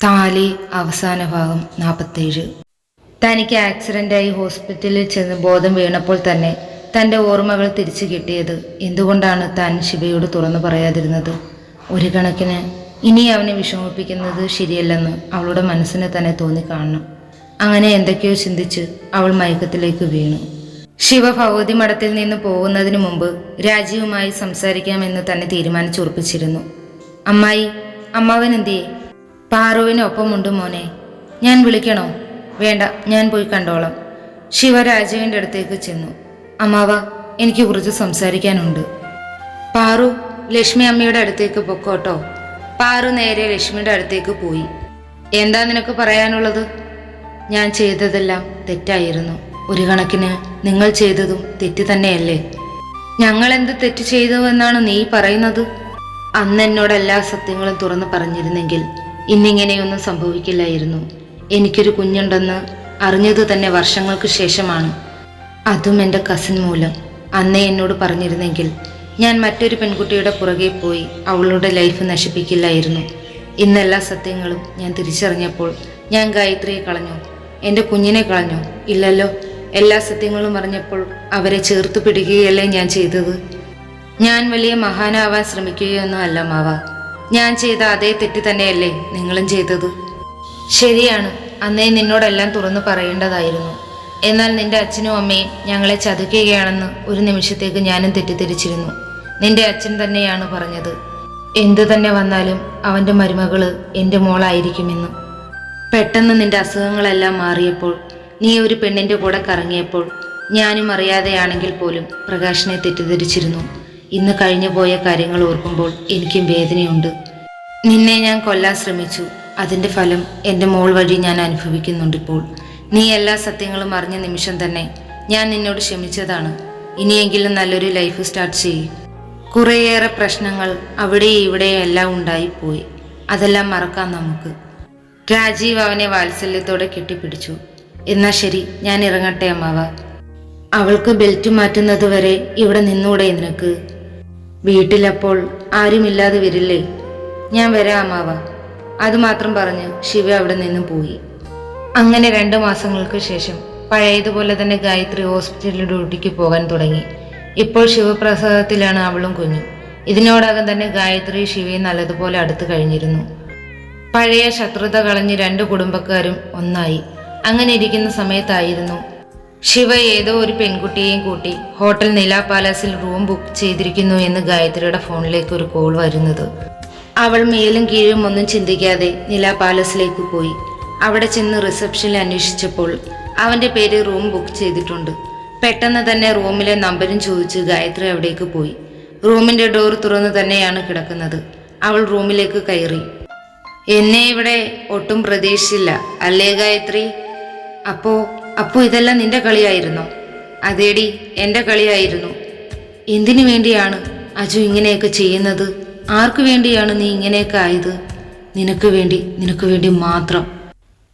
താലി അവസാന ഭാഗം നാൽപ്പത്തേഴ് തനിക്ക് ആക്സിഡന്റായി ഹോസ്പിറ്റലിൽ ചെന്ന് ബോധം വീണപ്പോൾ തന്നെ തന്റെ ഓർമ്മകൾ തിരിച്ചു കിട്ടിയത് എന്തുകൊണ്ടാണ് താൻ ശിവയോട് തുറന്നു പറയാതിരുന്നത്? ഒരു കണക്കിന് ഇനി അവനെ വിഷമിപ്പിക്കുന്നത് ശരിയല്ലെന്ന് അവളുടെ മനസ്സിന് തന്നെ തോന്നിക്കാണണം അങ്ങനെ എന്തൊക്കെയോ ചിന്തിച്ച് അവൾ മയക്കത്തിലേക്ക് വീണു. ശിവ ഭഗവതി മഠത്തിൽ നിന്ന് പോകുന്നതിന് മുമ്പ് രാജീവുമായി സംസാരിക്കാമെന്ന് തന്നെ തീരുമാനിച്ചുറപ്പിച്ചിരുന്നു. അമ്മായി അമ്മാവൻ എന്തിയേ പാറുവിനൊപ്പമുണ്ട് മോനെ. ഞാൻ വിളിക്കണോ? വേണ്ട ഞാൻ പോയി കണ്ടോളാം. ശിവ രാജുവിന്റെ അടുത്തേക്ക് ചെന്നു. അമ്മാവ എനിക്ക് കുറച്ച് സംസാരിക്കാനുണ്ട്. പാറു ലക്ഷ്മി അമ്മയുടെ അടുത്തേക്ക് പൊക്കോട്ടോ. പാറു നേരെ ലക്ഷ്മിയുടെ അടുത്തേക്ക് പോയി. എന്താ നിനക്ക് പറയാനുള്ളത്? ഞാൻ ചെയ്തതെല്ലാം തെറ്റായിരുന്നു. ഒരു കണക്കിന് നിങ്ങൾ ചെയ്തതും തെറ്റ് തന്നെയല്ലേ? ഞങ്ങൾ എന്ത് തെറ്റ് ചെയ്തു എന്നാണ് നീ പറയുന്നത്? അന്ന് എന്നോട് എല്ലാ സത്യങ്ങളും തുറന്നു പറഞ്ഞിരുന്നെങ്കിൽ ഇന്നിങ്ങനെയൊന്നും സംഭവിക്കില്ലായിരുന്നു. എനിക്കൊരു കുഞ്ഞുണ്ടെന്ന് അറിഞ്ഞത് തന്നെ വർഷങ്ങൾക്ക് ശേഷമാണ്. അതും എന്റെ കസിൻ മൂലം. അന്നേ എന്നോട് പറഞ്ഞിരുന്നെങ്കിൽ ഞാൻ മറ്റൊരു പെൺകുട്ടിയുടെ പുറകെ പോയി അവളുടെ ലൈഫ് നശിപ്പിക്കില്ലായിരുന്നു. ഇന്നെല്ലാ സത്യങ്ങളും ഞാൻ തിരിച്ചറിഞ്ഞപ്പോൾ ഞാൻ ഗായത്രിയെ കളഞ്ഞു. എന്റെ കുഞ്ഞിനെ കളഞ്ഞു. ഇല്ലല്ലോ എല്ലാ സത്യങ്ങളും അറിഞ്ഞപ്പോൾ അവരെ ചേർത്ത് പിടിക്കുകയല്ലേ ഞാൻ ചെയ്തത്? ഞാൻ വലിയ മഹാനാവാൻ ശ്രമിക്കുകയൊന്നും അല്ല മാവ. ഞാൻ ചെയ്ത അതേ തെറ്റ് തന്നെയല്ലേ നിങ്ങളും ചെയ്തത്? ശരിയാണ്. അന്നേ നിന്നോടെല്ലാം തുറന്നു പറയേണ്ടതായിരുന്നു. എന്നാൽ നിന്റെ അച്ഛനും അമ്മയും ഞങ്ങളെ ചതിക്കുകയാണെന്ന് ഒരു നിമിഷത്തേക്ക് ഞാനും തെറ്റിദ്ധരിച്ചിരുന്നു. നിന്റെ അച്ഛൻ തന്നെയാണ് പറഞ്ഞത്. എന്തു തന്നെ വന്നാലും അവന്റെ മരുമകൾ എന്റെ മോളായിരിക്കുമെന്ന്. പെട്ടെന്ന് നിന്റെ അസുഖങ്ങളെല്ലാം മാറിയപ്പോൾ നീ ഒരു പെണ്ണിന്റെ കൂടെ കറങ്ങിയപ്പോൾ ഞാനും അറിയാതെയാണെങ്കിൽ പോലും പ്രകാശിനെ തെറ്റിദ്ധരിച്ചിരുന്നു. ഇന്ന് കഴിഞ്ഞു പോയ കാര്യങ്ങൾ ഓർക്കുമ്പോൾ എനിക്കും വേദനയുണ്ട്. നിന്നെ ഞാൻ കൊല്ലാൻ ശ്രമിച്ചു. അതിന്റെ ഫലം എന്റെ മോൾ വഴി ഞാൻ അനുഭവിക്കുന്നുണ്ട് ഇപ്പോൾ. നീ എല്ലാ സത്യങ്ങളും അറിഞ്ഞ നിമിഷം തന്നെ ഞാൻ നിന്നോട് ക്ഷമിച്ചതാണ്. ഇനിയെങ്കിലും നല്ലൊരു ലൈഫ് സ്റ്റാർട്ട് ചെയ്യും. കുറേയേറെ പ്രശ്നങ്ങൾ അവിടെ ഇവിടെ എല്ലാം ഉണ്ടായിപ്പോയി. അതെല്ലാം മറക്കാം നമുക്ക്. രാജീവ് അവനെ വാത്സല്യത്തോടെ കെട്ടിപ്പിടിച്ചു. എന്നാ ശരി ഞാൻ ഇറങ്ങട്ടെ അമ്മാവ. അവൾക്ക് ബെൽറ്റ് മാറ്റുന്നത് വരെ ഇവിടെ നിന്നൂടെ നിനക്ക്. വീട്ടിലപ്പോൾ ആരുമില്ലാതെ വരില്ലേ? ഞാൻ വരാം അമ്മാവ അതുമാത്രം പറഞ്ഞ് ശിവ അവിടെ നിന്നും പോയി. അങ്ങനെ രണ്ട് മാസങ്ങൾക്ക് ശേഷം പഴയതുപോലെ തന്നെ ഗായത്രി ഹോസ്പിറ്റലിൽ ഡ്യൂട്ടിക്ക് പോകാൻ തുടങ്ങി. ഇപ്പോൾ ശിവപ്രസാദത്തിലാണ് അവളും കുഞ്ഞും. ഇതിനോടകം തന്നെ ഗായത്രി ശിവയെ നല്ലതുപോലെ അടുത്തു കഴിഞ്ഞിരുന്നു. പഴയ ശത്രുത കളഞ്ഞ് രണ്ട് കുടുംബക്കാരും ഒന്നായി. അങ്ങനെ ഇരിക്കുന്ന സമയത്തായിരുന്നു ശിവ ഏതോ ഒരു പെൺകുട്ടിയെയും കൂട്ടി ഹോട്ടൽ നില പാലസിൽ റൂം ബുക്ക് ചെയ്തിരിക്കുന്നു എന്ന് ഗായത്രിയുടെ ഫോണിലേക്ക് ഒരു കോൾ വരുന്നത്. അവൾ മേലും കീഴും ഒന്നും ചിന്തിക്കാതെ നില പാലസിലേക്ക് പോയി. അവിടെ ചെന്ന് റിസപ്ഷനിൽ അന്വേഷിച്ചപ്പോൾ അവന്റെ പേര് റൂം ബുക്ക് ചെയ്തിട്ടുണ്ട്. പെട്ടെന്ന് തന്നെ റൂമിലെ നമ്പരും ചോദിച്ച് ഗായത്രി അവിടേക്ക് പോയി. റൂമിന്റെ ഡോർ തുറന്ന് തന്നെയാണ് കിടക്കുന്നത്. അവൾ റൂമിലേക്ക് കയറി. എന്നെ ഇവിടെ ഒട്ടും പ്രതീക്ഷിച്ചില്ല അല്ലേ ഗായത്രി? അപ്പോ അപ്പോ ഇതെല്ലാം നിന്റെ കളിയായിരുന്നു. അതേടി എന്റെ കളിയായിരുന്നു. എന്തിനു വേണ്ടിയാണ് അജു ഇങ്ങനെയൊക്കെ ചെയ്യുന്നത്? ആർക്കു വേണ്ടിയാണ് നീ ഇങ്ങനെയൊക്കെ ആയത്? നിനക്ക് വേണ്ടി നിനക്ക് വേണ്ടി മാത്രം.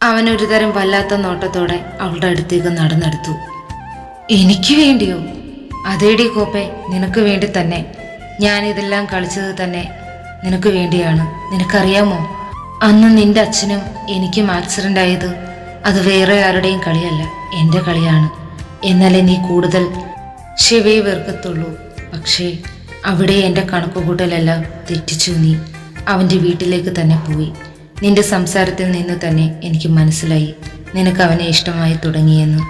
അവനൊരു തരം വല്ലാത്ത നോട്ടത്തോടെ അവളുടെ അടുത്തേക്ക് നടന്നെടുത്തു. എനിക്ക് വേണ്ടിയോ? അതേടി കോപ്പെ നിനക്ക് വേണ്ടി തന്നെ. ഞാൻ ഇതെല്ലാം കളിച്ചത് തന്നെ. നിനക്ക് വേണ്ടിയാണ്. നിനക്കറിയാമോ? അന്ന് നിന്റെ അച്ഛനും എനിക്കും ആക്സിഡന്റ് ആയത്. അത് വേറെ ആരുടെയും കളിയല്ല. എന്റെ കളിയാണ്. എന്നാലേ നീ കൂടുതൽ ശിവയെ വെറുക്കത്തുള്ളൂ. പക്ഷേ അവിടെ എന്റെ കണക്കുകൂട്ടലെല്ലാം തെറ്റിച്ചു നീ. അവന്റെ വീട്ടിലേക്ക് തന്നെ പോയി. നിന്റെ സംസാരത്തിൽ നിന്ന് തന്നെ എനിക്ക് മനസ്സിലായി. നിനക്ക് അവനെ ഇഷ്ടമായി തുടങ്ങിയെന്ന്.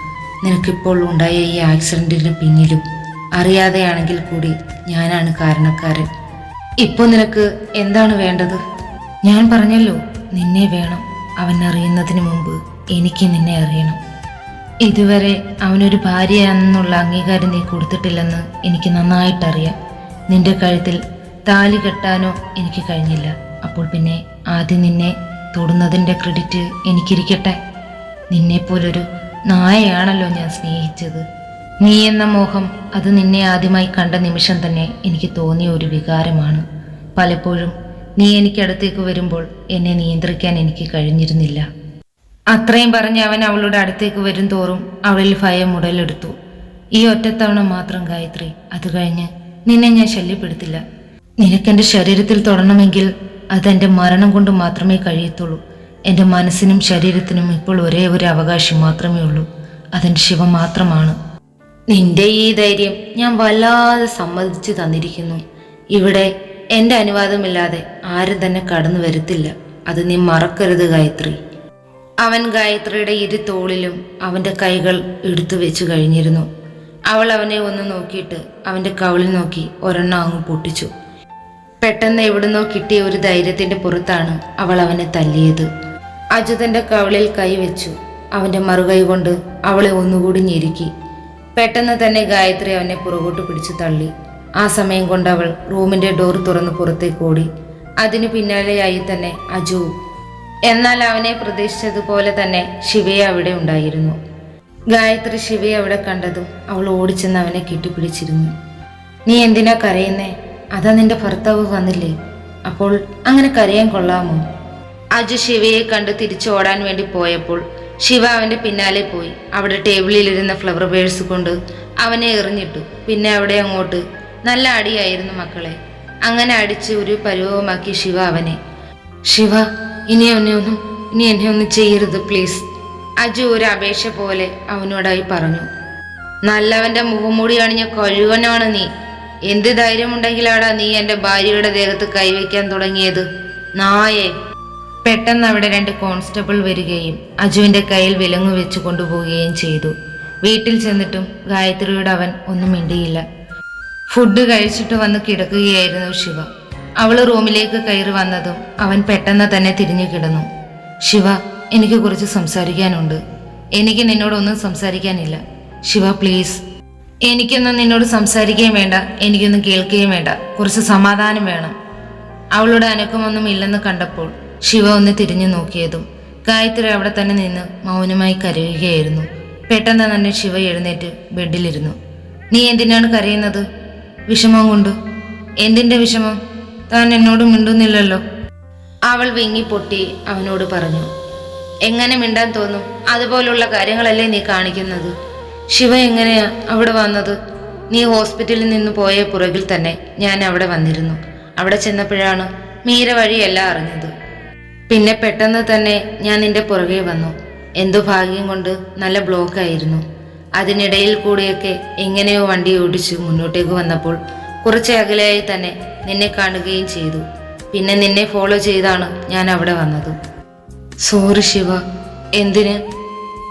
നിനക്കിപ്പോൾ ഉണ്ടായ ഈ ആക്സിഡന്റിന് പിന്നിലും അറിയാതെയാണെങ്കിൽ കൂടി ഞാനാണ് കാരണക്കാരൻ. ഇപ്പോൾ നിനക്ക് എന്താണ് വേണ്ടത്? ഞാൻ പറഞ്ഞല്ലോ നിന്നെ വേണം അവൻ അറിയുന്നതിന് മുമ്പ്. എനിക്ക് നിന്നെ അറിയണം. ഇതുവരെ അവനൊരു ഭാര്യയാണെന്നുള്ള അംഗീകാരം നീ കൊടുത്തിട്ടില്ലെന്ന് എനിക്ക് നന്നായിട്ടറിയാം. നിന്റെ കഴുത്തിൽ താലി കെട്ടാനോ എനിക്ക് കഴിഞ്ഞില്ല. അപ്പോൾ പിന്നെ ആദ്യം നിന്നെ തൊടുന്നതിന്റെ ക്രെഡിറ്റ് എനിക്കിരിക്കട്ടെ. നിന്നെപ്പോലൊരു നായയാണല്ലോ ഞാൻ സ്നേഹിച്ചത്. നീ എന്ന മോഹം അത് നിന്നെ ആദ്യമായി കണ്ട നിമിഷം തന്നെ എനിക്ക് തോന്നിയ ഒരു വികാരമാണ്. പലപ്പോഴും നീ എനിക്കടുത്തേക്ക് വരുമ്പോൾ എന്നെ നിയന്ത്രിക്കാൻ എനിക്ക് കഴിഞ്ഞിരുന്നില്ല. അത്രയും പറഞ്ഞ് അവൻ അവളുടെ അടുത്തേക്ക് വരും തോറും അവളിൽ ഭയം ഉടലെടുത്തു. ഈ ഒറ്റത്തവണ മാത്രം ഗായത്രി അത് കഴിഞ്ഞ് നിന്നെ ഞാൻ ശല്യപ്പെടുത്തില്ല. നിനക്കെന്റെ ശരീരത്തിൽ തൊടണമെങ്കിൽ അതെന്റെ മരണം കൊണ്ട് മാത്രമേ കഴിയത്തുള്ളൂ. എന്റെ മനസ്സിനും ശരീരത്തിനും ഇപ്പോൾ ഒരേ ഒരു അവകാശം മാത്രമേ ഉള്ളൂ. അതെന്റെ ശിവ മാത്രമാണ്. നിന്റെ ഈ ധൈര്യം ഞാൻ വല്ലാതെ സമ്മതിച്ചു തന്നിരിക്കുന്നു. ഇവിടെ എന്റെ അനുവാദമില്ലാതെ ആരും തന്നെ കടന്നു വരത്തില്ല. അത് നീ മറക്കരുത് ഗായത്രി. അവൻ ഗായത്രിയുടെ ഇരു തോളിലും അവന്റെ കൈകൾ എടുത്തു വെച്ചു കഴിഞ്ഞിരുന്നു. അവൾ അവനെ ഒന്ന് നോക്കിയിട്ട് അവന്റെ കവിളിൽ നോക്കി ഒരെണ്ണം അങ്ങ് പൊട്ടിച്ചു. പെട്ടെന്ന് എവിടുന്നോ കിട്ടിയ ഒരു ധൈര്യത്തിന്റെ പുറത്താണ് അവൾ അവനെ തല്ലിയത്. അജിതന്റെ കവിളിൽ കൈവച്ചു അവന്റെ മറുകൈ കൊണ്ട് അവളെ ഒന്നുകൂടി ഞെരുക്കി. പെട്ടെന്ന് തന്നെ ഗായത്രി അവനെ പുറകോട്ട് പിടിച്ചു തള്ളി. ആ സമയം കൊണ്ട് അവൾ റൂമിന്റെ ഡോർ തുറന്ന് പുറത്തേക്ക് ഓടി. അതിനു പിന്നാലെയായി തന്നെ അജുവും എന്നാൽ അവനെ പ്രതീക്ഷിച്ചതുപോലെ തന്നെ ശിവയെ അവിടെ ഉണ്ടായിരുന്നു. ഗായത്രി ശിവയെ അവിടെ കണ്ടതും അവൾ ഓടിച്ചെന്ന് അവനെ കെട്ടിപ്പിടിച്ചിരുന്നു. നീ എന്തിനാ കരയുന്നേ? അതാ നിന്റെ ഭർത്താവ് വന്നില്ലേ? അപ്പോൾ അങ്ങനെ കരയാൻ കൊള്ളാമോ? അജു ശിവയെ കണ്ട് തിരിച്ചോടാൻ വേണ്ടി പോയപ്പോൾ ശിവ അവന്റെ പിന്നാലെ പോയി. അവിടെ ടേബിളിലിരുന്ന ഫ്ലവർ ബേഴ്സ് കൊണ്ട് അവനെ എറിഞ്ഞിട്ടു. പിന്നെ അവിടെ അങ്ങോട്ട് നല്ല അടിയായിരുന്നു മക്കളെ. അങ്ങനെ അടിച്ച് ഒരു പരുവമാക്കി ശിവ അവനെ. ശിവ ഇനി അവനെ ഒന്നും ഇനി എന്നെ ഒന്നും ചെയ്യരുത് പ്ലീസ് അജു ഒരു അപേക്ഷ പോലെ അവനോടായി പറഞ്ഞു. നല്ലവന്റെ മുഖംമൂടി അണിഞ്ഞ കഴിവനാണ് നീ. എന്ത് ധൈര്യമുണ്ടെങ്കിലാടാ നീ എന്റെ ഭാര്യയുടെ ദേഹത്ത് കൈവയ്ക്കാൻ തുടങ്ങിയത്? നായേ. പെട്ടെന്ന് അവിടെ രണ്ട് കോൺസ്റ്റബിൾ വരികയും അജുവിന്റെ കയ്യിൽ വിലങ്ങു വെച്ച് കൊണ്ടുപോവുകയും ചെയ്തു. വീട്ടിൽ ചെന്നിട്ടും ഗായത്രിയുടെ അവൻ ഒന്നും മിണ്ടിയില്ല. ഫുഡ് കഴിച്ചിട്ട് വന്ന് കിടക്കുകയായിരുന്നു ശിവ. അവൾ റൂമിലേക്ക് കയറി വന്നതും അവൻ പെട്ടെന്ന് തന്നെ തിരിഞ്ഞു കിടന്നു. ശിവ എനിക്ക് കുറച്ച് സംസാരിക്കാനുണ്ട്. എനിക്ക് നിന്നോടൊന്നും സംസാരിക്കാനില്ല. ശിവ പ്ലീസ് എനിക്കൊന്നും നിന്നോട് സംസാരിക്കുകയും വേണ്ട. എനിക്കൊന്നും കേൾക്കുകയും വേണ്ട. കുറച്ച് സമാധാനം വേണം. അവളുടെ അനക്കമൊന്നും ഇല്ലെന്ന് കണ്ടപ്പോൾ ശിവ ഒന്ന് തിരിഞ്ഞു നോക്കിയതും ഗായത്രി അവിടെ തന്നെ നിന്ന് മൗനമായി കരയുകയായിരുന്നു. പെട്ടെന്ന് തന്നെ ശിവ എഴുന്നേറ്റ് ബെഡിലിരുന്നു. നീ എന്തിനാണ് കരയുന്നത്? വിഷമം കൊണ്ട്? എന്തിന്റെ വിഷമം? താൻ എന്നോട് മിണ്ടുന്നില്ലല്ലോ. അവൾ വിങ്ങി പൊട്ടി അവനോട് പറഞ്ഞു എങ്ങനെ മിണ്ടാൻ തോന്നും? അതുപോലുള്ള കാര്യങ്ങളല്ലേ നീ കാണിക്കുന്നത്. ശിവ എങ്ങനെയാ അവിടെ വന്നത്? നീ ഹോസ്പിറ്റലിൽ നിന്ന് പോയ പുറകിൽ തന്നെ ഞാൻ അവിടെ വന്നിരുന്നു. അവിടെ ചെന്നപ്പോഴാണ് മീര വഴിയല്ല അറിഞ്ഞത്. പിന്നെ പെട്ടെന്ന് തന്നെ ഞാൻ നിന്റെ പുറകെ വന്നു. എന്തോ ഭാഗ്യം കൊണ്ട് നല്ല ബ്ലോക്ക് ആയിരുന്നു. അതിനിടയിൽ കൂടിയൊക്കെ എങ്ങനെയോ വണ്ടി ഓടിച്ച് മുന്നോട്ടേക്ക് വന്നപ്പോൾ കുറച്ച് അകലെയായി തന്നെ നിന്നെ കാണുകയും ചെയ്തു. പിന്നെ നിന്നെ ഫോളോ ചെയ്താണ് ഞാൻ അവിടെ വന്നത്. സോറി ശിവ. എന്തിന്?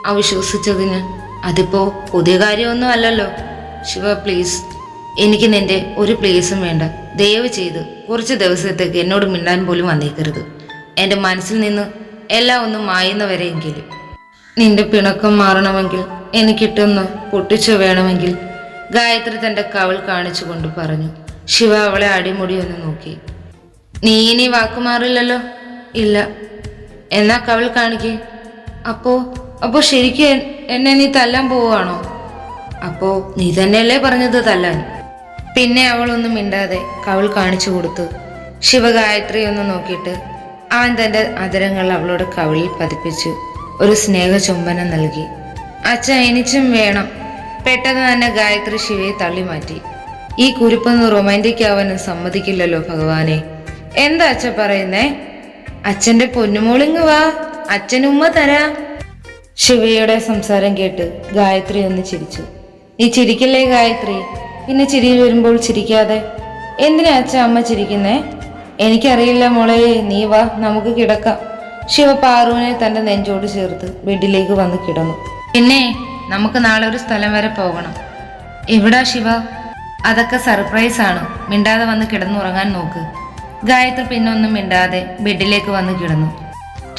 അവിശ്വസിച്ചതിന്. അതിപ്പോ പുതിയ കാര്യമൊന്നും അല്ലല്ലോ. ശിവ പ്ലീസ് എനിക്ക് നിന്റെ ഒരു പ്ലേസും വേണ്ട. ദയവ് ചെയ്ത് കുറച്ച് ദിവസത്തേക്ക് എന്നോട് മിണ്ടാൻ പോലും വന്നേക്കരുത്. എന്റെ മനസ്സിൽ നിന്ന് എല്ലാം ഒന്നും മായുന്നവരെയെങ്കിലും. നിന്റെ പിണക്കം മാറണമെങ്കിൽ എനിക്കിട്ടൊന്ന് പൊട്ടിച്ചു വേണമെങ്കിൽ ഗായത്രി തന്റെ കവൾ കാണിച്ചുകൊണ്ട് പറഞ്ഞു. ശിവ അവളെ അടിമുടി ഒന്ന് നോക്കി. നീ ഇനി വാക്കുമാറില്ലല്ലോ? ഇല്ല. എന്നാ കവൾ കാണിക്ക്. അപ്പോ അപ്പോ ശരിക്കും എന്നെ നീ തല്ലാൻ പോവുകയാണോ? അപ്പോ നീ തന്നെയല്ലേ പറഞ്ഞത് തല്ലാൻ? പിന്നെ അവളൊന്നും മിണ്ടാതെ കവൾ കാണിച്ചു കൊടുത്തു ശിവഗായത്രി ഒന്ന് നോക്കിയിട്ട് അവൻ തന്റെ അതരങ്ങൾ അവളുടെ കവിളിൽ പതിപ്പിച്ചു ഒരു സ്നേഹ ചുംബനം നൽകി. അച്ഛൻ എനിച്ചും വേണം. പെട്ടെന്ന് തന്നെ ഗായത്രി ശിവയെ തള്ളി മാറ്റി ഈ കുരിപ്പൊന്ന് റൊമാന്റിക് ആവാനും സമ്മതിക്കില്ലല്ലോ ഭഗവാനെ. എന്താ അച്ഛ പറയുന്നേ? അച്ഛന്റെ പൊന്നുമോളിങ് വാ അച്ഛനുമ്മ തരാ. ശിവയുടെ സംസാരം കേട്ട് ഗായത്രി ഒന്ന് ചിരിച്ചു. നീ ചിരിക്കില്ലേ ഗായത്രി? പിന്നെ ചിരി വരുമ്പോൾ ചിരിക്കാതെ. എന്തിനാ അച്ഛ അമ്മ ചിരിക്കുന്നേ? എനിക്കറിയില്ല മോളെ നീ വാ നമുക്ക് കിടക്കാം. ശിവ പാറുവിനെ തന്റെ നെഞ്ചോട് ചേർത്ത് ബെഡിലേക്ക് വന്ന് കിടന്നു. പിന്നെ നമുക്ക് നാളെ ഒരു സ്ഥലം വരെ പോകണം. എവിടാ ശിവ? അതൊക്കെ സർപ്രൈസ് ആണ്. മിണ്ടാതെ വന്ന് കിടന്നുറങ്ങാൻ നോക്ക്. ഗായത്രി പിന്നൊന്നും മിണ്ടാതെ ബെഡിലേക്ക് വന്ന് കിടന്നു.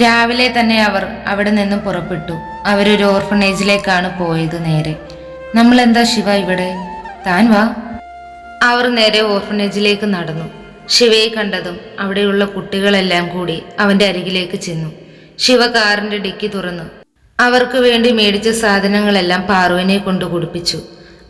രാവിലെ തന്നെ അവർ അവിടെ നിന്നും പുറപ്പെട്ടു. അവരൊരു ഓർഫനേജിലേക്കാണ് പോയത് നേരെ. നമ്മൾ എന്താ ശിവ ഇവിടെ? താൻ വാ. അവർ നേരെ ഓർഫനേജിലേക്ക് നടന്നു. ശിവയെ കണ്ടതും അവിടെയുള്ള കുട്ടികളെല്ലാം കൂടി അവന്റെ അരികിലേക്ക് ചെന്നു. ശിവ കാറിന്റെ ഡിക്കി തുറന്നു. അവർക്ക് വേണ്ടി മേടിച്ച സാധനങ്ങളെല്ലാം പാറുവിനെ കൊണ്ട് കുടിപ്പിച്ചു.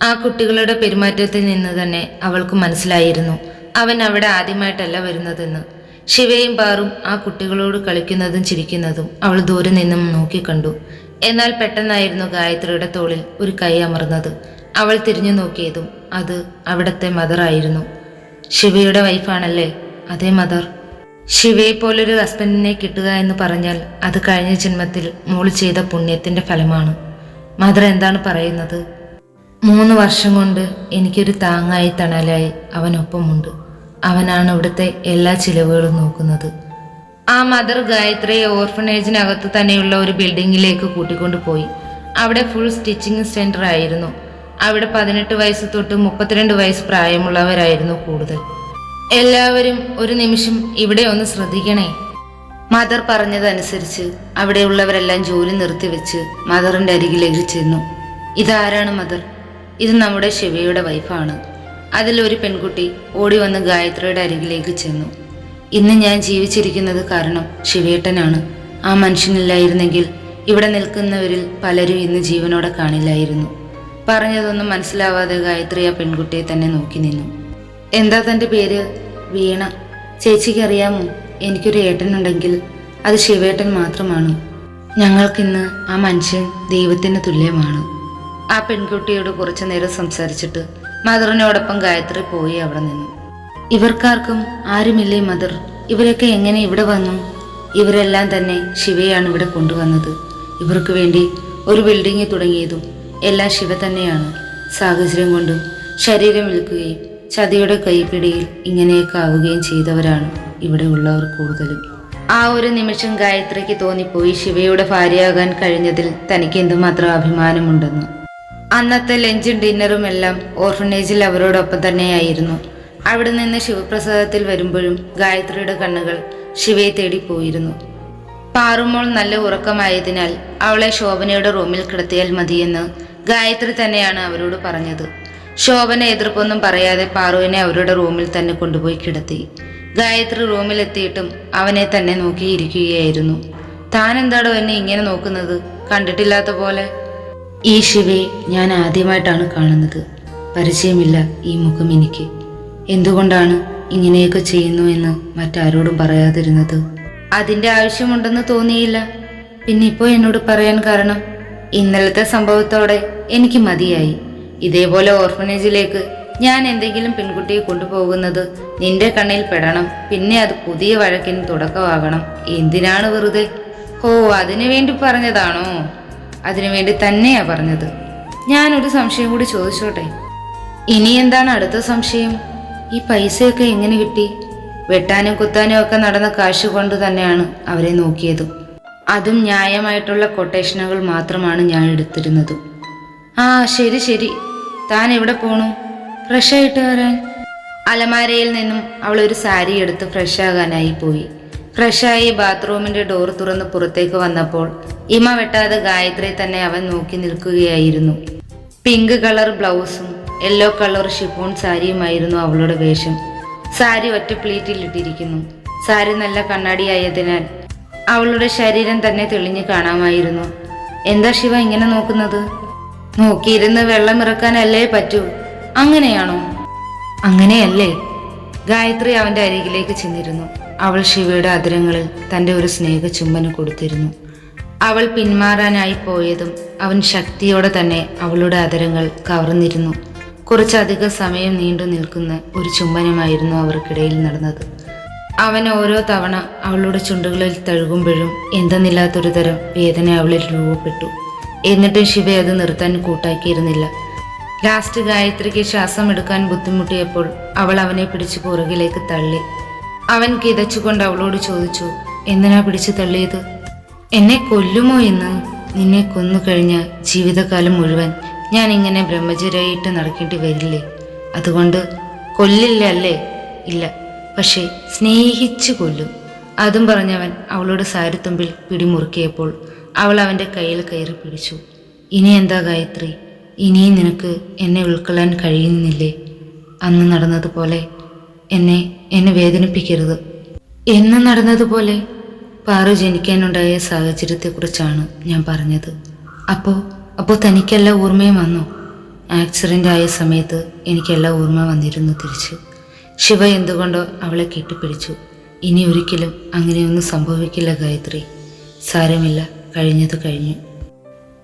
ആ കുട്ടികളുടെ പെരുമാറ്റത്തിൽ നിന്ന് തന്നെ അവൾക്ക് മനസ്സിലായിരുന്നു. അവൻ അവിടെ ആദ്യമായിട്ടല്ല വരുന്നതെന്ന്. ശിവയും പാറും ആ കുട്ടികളോട് കളിക്കുന്നതും ചിരിക്കുന്നതും അവൾ ദൂരെ നിന്നും നോക്കിക്കണ്ടു. എന്നാൽ പെട്ടെന്നായിരുന്നു ഗായത്രിയുടെ തോളിൽ ഒരു കൈ അമർന്നത്. അവൾ തിരിഞ്ഞു നോക്കിയതും അത് അവിടത്തെ മദർ ആയിരുന്നു. ശിവയുടെ വൈഫാണല്ലേ അതേ മദർ ശിവയെ പോലൊരു ഹസ്ബൻഡിനെ കിട്ടുക എന്ന് പറഞ്ഞാൽ അത് കഴിഞ്ഞ ജന്മത്തിൽ മോൾ ചെയ്ത പുണ്യത്തിന്റെ ഫലമാണ്. മദർ എന്താണ് പറയുന്നത്? മൂന്ന് വർഷം കൊണ്ട് എനിക്കൊരു താങ്ങായി തണലായി അവനൊപ്പമുണ്ട്. അവനാണ് ഇവിടുത്തെ എല്ലാ ചിലവുകളും നോക്കുന്നത്. ആ മദർ ഗായത്രിയെ ഓർഫനേജിനകത്ത് തന്നെയുള്ള ഒരു ബിൽഡിങ്ങിലേക്ക് കൂട്ടിക്കൊണ്ടു പോയി. അവിടെ ഫുൾ സ്റ്റിച്ചിങ് സെന്റർ ആയിരുന്നു. അവിടെ പതിനെട്ട് വയസ്സ് തൊട്ട് മുപ്പത്തിരണ്ട് വയസ്സ് പ്രായമുള്ളവരായിരുന്നു കൂടുതൽ. എല്ലാവരും ഒരു നിമിഷം ഇവിടെ ഒന്ന് ശ്രദ്ധിക്കണേ. മദർ പറഞ്ഞതനുസരിച്ച് അവിടെയുള്ളവരെല്ലാം ജോലി നിർത്തിവെച്ച് മദറിന്റെ അരികിലേക്ക് ചെന്നു. ഇതാരാണ് മദർ? ഇത് നമ്മുടെ ശിവയുടെ വൈഫാണ്. അതിലൊരു പെൺകുട്ടി ഓടി വന്ന് ഗായത്രിയുടെ അരികിലേക്ക് ചെന്നു. ഇന്ന് ഞാൻ ജീവിച്ചിരിക്കുന്നത് കാരണം ശിവേട്ടനാണ് ആ മനുഷ്യനില്ലായിരുന്നെങ്കിൽ ഇവിടെ നിൽക്കുന്നവരിൽ പലരും ഇന്ന് ജീവനോടെ കാണില്ലായിരുന്നു. പറഞ്ഞതൊന്നും മനസ്സിലാവാതെ ഗായത്രി ആ പെൺകുട്ടിയെ തന്നെ നോക്കി നിന്നു. എന്താ തന്റെ പേര്? വീണ. ചേച്ചിക്ക് അറിയാമോ എനിക്കൊരു ഏട്ടനുണ്ടെങ്കിൽ അത് ശിവേട്ടൻ മാത്രമാണ്. ഞങ്ങൾക്കിന്ന് ആ മനുഷ്യൻ ദൈവത്തിന് തുല്യമാണ്. ആ പെൺകുട്ടിയോട് കുറച്ചു നേരം സംസാരിച്ചിട്ട് മദറിനോടൊപ്പം ഗായത്രി പോയി അവിടെ നിന്നു. ഇവർക്കാർക്കും ആരുമില്ലേ മദർ? ഇവരൊക്കെ എങ്ങനെ ഇവിടെ വന്നു? ഇവരെല്ലാം തന്നെ ശിവയാണ് ഇവിടെ കൊണ്ടുവന്നത്. ഇവർക്ക് വേണ്ടി ഒരു ബിൽഡിംഗ് തുടങ്ങിയതും എല്ലാം ശിവ തന്നെയാണ്. സാഹചര്യം കൊണ്ടും ശരീരം വിൽക്കുകയും ചതിയുടെ കൈപ്പിടിയിൽ ഇങ്ങനെയൊക്കെ ആവുകയും ചെയ്തവരാണ് ഇവിടെ ഉള്ളവർ കൂടുതലും. ആ ഒരു നിമിഷം ഗായത്രിക്ക് തോന്നിപ്പോയി ശിവയുടെ ഭാര്യയാകാൻ കഴിഞ്ഞതിൽ തനിക്ക് എന്തുമാത്രം അഭിമാനമുണ്ടെന്ന്. അന്നത്തെ ലഞ്ചും ഡിന്നറും എല്ലാം ഓർഫനേജിൽ അവരോടൊപ്പം തന്നെയായിരുന്നു. അവിടെ നിന്ന് ശിവപ്രസാദത്തിൽ വരുമ്പോഴും ഗായത്രിയുടെ കണ്ണുകൾ ശിവയെ തേടി പോയിരുന്നു. പാറുമോൾ നല്ല ഉറക്കമായതിനാൽ അവളെ ശോഭനയുടെ റൂമിൽ കിടത്തിയാൽ മതിയെന്ന് ഗായത്രി തന്നെയാണ് അവരോട് പറഞ്ഞത്. ശോഭന എതിർപ്പൊന്നും പറയാതെ പാറുവിനെ അവരുടെ റൂമിൽ തന്നെ കൊണ്ടുപോയി കിടത്തി. ഗായത്രി റൂമിലെത്തിയിട്ടും അവനെ തന്നെ നോക്കിയിരിക്കുകയായിരുന്നു. താൻ എന്താടോ എന്നെ ഇങ്ങനെ നോക്കുന്നത്? കണ്ടിട്ടില്ലാത്ത പോലെ? ഈ ശിവയെ ഞാൻ ആദ്യമായിട്ടാണ് കാണുന്നത്. പരിചയമില്ല ഈ മുഖം എനിക്ക്. എന്തുകൊണ്ടാണ് ഇങ്ങനെയൊക്കെ ചെയ്യുന്നു എന്ന് മറ്റാരോടും പറയാതിരുന്നത്? അതിന്റെ ആവശ്യമുണ്ടെന്ന് തോന്നിയില്ല. പിന്നെ ഇപ്പോൾ എന്നോട് പറയാൻ കാരണം ഇന്നലത്തെ സംഭവത്തോടെ എനിക്ക് മതിയായി. ഇതേപോലെ ഓർഫനേജിലേക്ക് ഞാൻ എന്തെങ്കിലും പെൺകുട്ടിയെ കൊണ്ടുപോകുന്നത് നിന്റെ കണ്ണിൽ പെടണം പിന്നെ അത് പുതിയ വഴക്കിന് തുടക്കമാകണം. എന്തിനാണ് വെറുതെ? ഓ അതിനു വേണ്ടി പറഞ്ഞതാണോ? അതിനു വേണ്ടി തന്നെയാ പറഞ്ഞത്. ഞാനൊരു സംശയം കൂടി ചോദിച്ചോട്ടെ? ഇനി എന്താണ് അടുത്ത സംശയം? ഈ പൈസയൊക്കെ എങ്ങനെ കിട്ടി? വെട്ടാനും കുത്താനും ഒക്കെ നടന്ന കാശ് കൊണ്ട് തന്നെയാണ് അവരെ നോക്കിയത്. അതും ന്യായമായിട്ടുള്ള കൊട്ടേഷനുകൾ മാത്രമാണ് ഞാൻ എടുത്തിരുന്നത്. ആ ശരി ശരി. താൻ എവിടെ പോണു? ഫ്രഷായിട്ട് വരാൻ. അലമാരയിൽ നിന്നും അവൾ ഒരു സാരി എടുത്ത് ഫ്രഷ് ആകാനായി പോയി. ഫ്രഷായി ബാത്റൂമിന്റെ ഡോർ തുറന്ന് പുറത്തേക്ക് വന്നപ്പോൾ ഇമ വെട്ടാതെ ഗായത്രി തന്നെ അവൻ നോക്കി നിൽക്കുകയായിരുന്നു. പിങ്ക് കളർ ബ്ലൗസും യെല്ലോ കളർ ഷിഫോൺ സാരിയുമായിരുന്നു അവളുടെ വേഷം. സാരി ഒറ്റ പ്ലീറ്റിൽ ഇട്ടിരിക്കുന്നു. സാരി നല്ല കണ്ണാടിയായതിനാൽ അവളുടെ ശരീരം തന്നെ തെളിഞ്ഞു കാണാമായിരുന്നു. എന്താ ശിവ ഇങ്ങനെ നോക്കുന്നത്? നോക്കിയിരുന്ന് വെള്ളം ഇറക്കാനല്ലേ പറ്റൂ? അങ്ങനെയാണോ? അങ്ങനെയല്ലേ? ഗായത്രി അവന്റെ അരികിലേക്ക് ചെന്നിരുന്നു. അവൾ ശിവയുടെ അതിരങ്ങളിൽ തന്റെ ഒരു സ്നേഹ ചുംബനം കൊടുത്തിരുന്നു. അവൾ പിന്മാറാനായി പോയതും അവൻ ശക്തിയോടെ തന്നെ അവളുടെ അതിരങ്ങൾ കവർന്നിരുന്നു. കുറച്ചധികം സമയം നീണ്ടു നിൽക്കുന്ന ഒരു ചുംബനമായിരുന്നു അവർക്കിടയിൽ നടന്നത്. അവൻ ഓരോ തവണ അവളുടെ ചുണ്ടുകളിൽ തഴുകുമ്പോഴും എന്തെന്നില്ലാത്തൊരു തരം വേദന അവളിൽ രൂപപ്പെട്ടു. എന്നിട്ടും ശിവ അത് നിർത്താൻ കൂട്ടാക്കിയിരുന്നില്ല. ലാസ്റ്റ് ഗായത്രിക്ക് ശ്വാസം എടുക്കാൻ ബുദ്ധിമുട്ടിയപ്പോൾ അവൾ അവനെ പിടിച്ച് പുറകിലേക്ക് തള്ളി. അവൻ കിതച്ചുകൊണ്ട് അവളോട് ചോദിച്ചു എന്തിനാ പിടിച്ചു തള്ളിയത്? എന്നെ കൊല്ലുമോ എന്ന് നിന്നെ കൊന്നു കഴിഞ്ഞ ജീവിതകാലം മുഴുവൻ ഞാൻ ഇങ്ങനെ ബ്രഹ്മചര്യായിട്ട് നടക്കേണ്ടി വരില്ലേ? അതുകൊണ്ട് കൊല്ലില്ല അല്ലേ? ഇല്ല പക്ഷേ സ്നേഹിച്ചു കൊല്ലും. അതും പറഞ്ഞവൻ അവളുടെ സാരിത്തുമ്പിൽ പിടിമുറുക്കിയപ്പോൾ അവൾ അവന്റെ കയ്യിൽ കയറി പിടിച്ചു. ഇനി എന്താ ഗായത്രി? ഇനിയും നിനക്ക് എന്നെ ഉൾക്കൊള്ളാൻ കഴിയുന്നില്ലേ? അന്ന് നടന്നതുപോലെ എന്നെ എന്നെ വേദനിപ്പിക്കരുത്. എന്ന് നടന്നതുപോലെ പാറു ജനിക്കാനുണ്ടായ സാഹചര്യത്തെക്കുറിച്ചാണ് ഞാൻ പറഞ്ഞത്. അപ്പോൾ അപ്പോൾ തനിക്കെല്ലാ ഓർമ്മയും വന്നു? ആക്സിഡന്റ് ആയ സമയത്ത് എനിക്കെല്ലാ ഓർമ്മ വന്നിരുന്നു തിരിച്ച്. ശിവ എന്തുകൊണ്ടോ അവളെ കെട്ടിപ്പിടിച്ചു. ഇനി ഒരിക്കലും അങ്ങനെയൊന്നും സംഭവിക്കില്ല ഗായത്രി. സാരമില്ല കഴിഞ്ഞത് കഴിഞ്ഞു.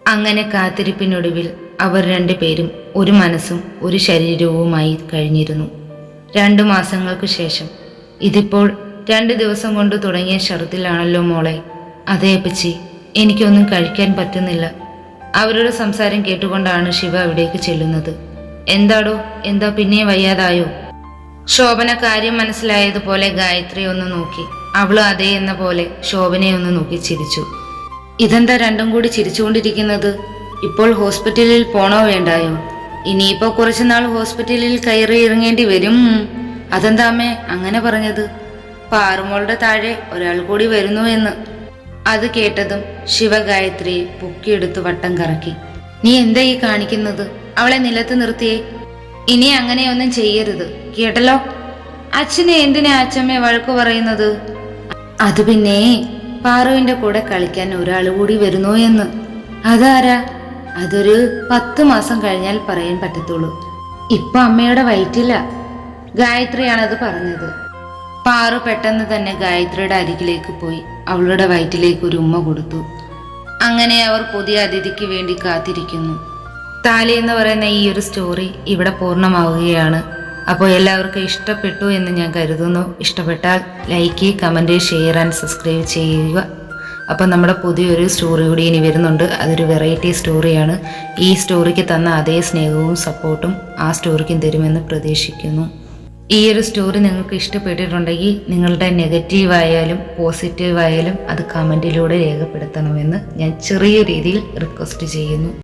അങ്ങനെ കാത്തിരിപ്പിനൊടുവിൽ അവർ രണ്ടുപേരും ഒരു മനസ്സും ഒരു ശരീരവുമായി കഴിഞ്ഞിരുന്നു. രണ്ടു മാസങ്ങൾക്ക് ശേഷം. ഇതിപ്പോൾ രണ്ട് ദിവസം കൊണ്ട് തുടങ്ങിയ ഛർദിലാണല്ലോ മോളെ. അതേ അപ്പച്ചി എനിക്കൊന്നും കഴിക്കാൻ പറ്റുന്നില്ല. അവരുടെ സംസാരം കേട്ടുകൊണ്ടാണ് ശിവ അവിടേക്ക് ചെല്ലുന്നത്. എന്താടോ എന്താ പിന്നെ വയ്യാതായോ? ശോഭന കാര്യം മനസ്സിലായതുപോലെ ഗായത്രി ഒന്ന് നോക്കി. അവളും അതേ എന്ന പോലെ ശോഭനയെ ഒന്ന് നോക്കി ചിരിച്ചു. ഇതെന്താ രണ്ടും കൂടി ചിരിച്ചുകൊണ്ടിരിക്കുന്നത്? ഇപ്പോൾ ഹോസ്പിറ്റലിൽ പോണോ വേണ്ടായോ? ഇനിയിപ്പോ കുറച്ചുനാൾ ഹോസ്പിറ്റലിൽ കയറി ഇറങ്ങേണ്ടി വരും. അതെന്താ അമ്മേ അങ്ങനെ പറഞ്ഞത്? പാറുമോളുടെ താഴെ ഒരാൾ കൂടി വരുന്നു എന്ന്. അത് കേട്ടതും ശിവഗായത്രിയെ പൊക്കിയെടുത്ത് വട്ടം കറക്കി. നീ എന്താ ഈ കാണിക്കുന്നത്? അവളെ നിലത്ത് നിർത്തിയേ. ഇനി അങ്ങനെയൊന്നും ചെയ്യരുത്. കേട്ടല്ലോ? അച്ഛനെ എന്തിനാ അച്ഛമ്മയെ വഴക്ക് പറയുന്നത്? അത് പിന്നെ പാറുവിന്റെ കൂടെ കളിക്കാൻ ഒരാൾ കൂടി വരുന്നു എന്ന്. അതാരാ? അതൊരു പത്ത് മാസം കഴിഞ്ഞാൽ പറയാൻ പറ്റത്തുള്ളൂ. ഇപ്പൊ അമ്മയുടെ വയറ്റില്ല ഗായത്രിയാണത് പറഞ്ഞത്. പാറു പെട്ടെന്ന് തന്നെ ഗായത്രിയുടെ അരികിലേക്ക് പോയി. അവളുടെ വയറ്റിലേക്ക് ഒരു ഉമ്മ കൊടുത്തു. അങ്ങനെ അവർ പുതിയ അതിഥിക്ക് വേണ്ടി കാത്തിരിക്കുന്നു. താലി എന്ന് പറയുന്ന ഈ ഒരു സ്റ്റോറി ഇവിടെ പൂർണമാവുകയാണ്. അപ്പോൾ എല്ലാവർക്കും ഇഷ്ടപ്പെട്ടു എന്ന് ഞാൻ കരുതുന്നു. ഇഷ്ടപ്പെട്ടാൽ like comment share and subscribe ചെയ്യുക. അപ്പോൾ നമ്മുടെ പുതിയൊരു സ്റ്റോറി കൂടി ഇനി വരുന്നുണ്ട്. അതൊരു വെറൈറ്റി സ്റ്റോറിയാണ് ഈ സ്റ്റോറിക്ക് തന്ന അതേ സ്നേഹവും സപ്പോർട്ടും ആ സ്റ്റോറിക്കും തരുമെന്ന് പ്രതീക്ഷിക്കുന്നു. ഈ ഒരു സ്റ്റോറി നിങ്ങൾക്ക് ഇഷ്ടപ്പെട്ടിട്ടുണ്ടെങ്കിൽ നിങ്ങളുടെ നെഗറ്റീവായാലും പോസിറ്റീവായാലും അത് കമന്റിലൂടെ രേഖപ്പെടുത്തണമെന്ന് ഞാൻ ചെറിയ രീതിയിൽ റിക്വസ്റ്റ് ചെയ്യുന്നു.